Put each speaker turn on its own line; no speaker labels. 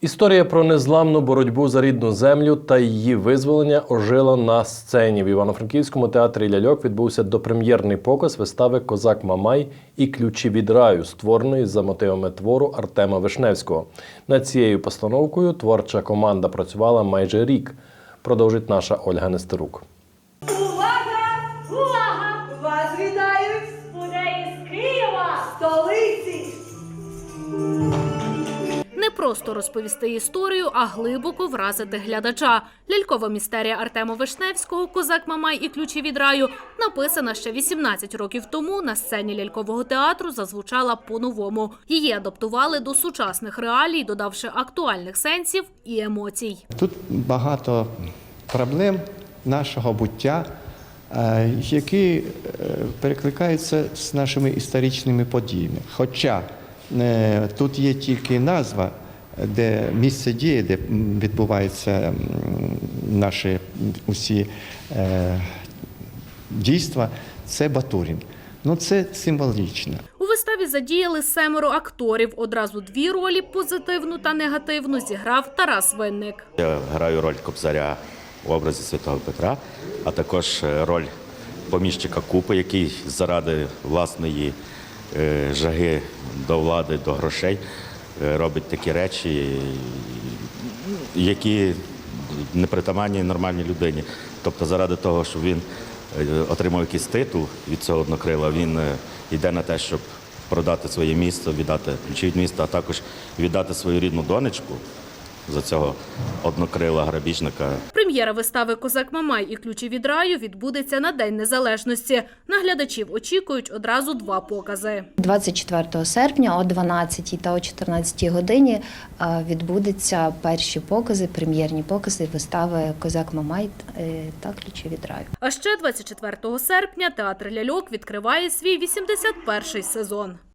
Історія про незламну боротьбу за рідну землю та її визволення ожила на сцені. В Івано-Франківському театрі ляльок відбувся допрем'єрний показ вистави Козак Мамай і ключі від раю, створеної за мотивами твору Артема Вишневського. Над цією постановкою творча команда працювала майже рік. Продовжить наша Ольга Нестерук.
Просто розповісти історію, а глибоко вразити глядача. Лялькова містерія Артема Вишневського Козак Мамай і ключі від раю написана ще 18 років тому. На сцені лялькового театру зазвучала по-новому. Її адаптували до сучасних реалій, додавши актуальних сенсів і емоцій.
Тут багато проблем нашого буття, е, які е, перекликаються з нашими історичними подіями. Хоча е, тут є тільки назва, де місце дії, де відбуваються наші усі е, дійства, це Батурин. Ну це символічно.
У виставі задіяли семеро акторів. Одразу дві ролі позитивну та негативну зіграв Тарас Винник.
Я граю роль кобзаря в образі Святого Петра, а також е, роль поміщика Купи, який заради власної е, жаги до влади, до грошей робить такі речі, які не притаманні нормальній людині. Тобто, заради того, щоб він е, отримав якийсь титул від цього однокрила, він е, йде на те, щоб продати своє місто, віддати ключі від міста, а також віддати свою рідну донечку за цього однокрила грабіжника.
Прем'єра вистави Козак Мамай і ключі від раю відбудеться на День Незалежності. На глядачів очікують одразу два покази.
24 серпня о 12 та о 14 годині е, відбудуться перші покази, прем'єрні покази вистави Козак Мамай е, та ключі від раю.
А ще 24 серпня театр ляльок відкриває свій 81-й сезон.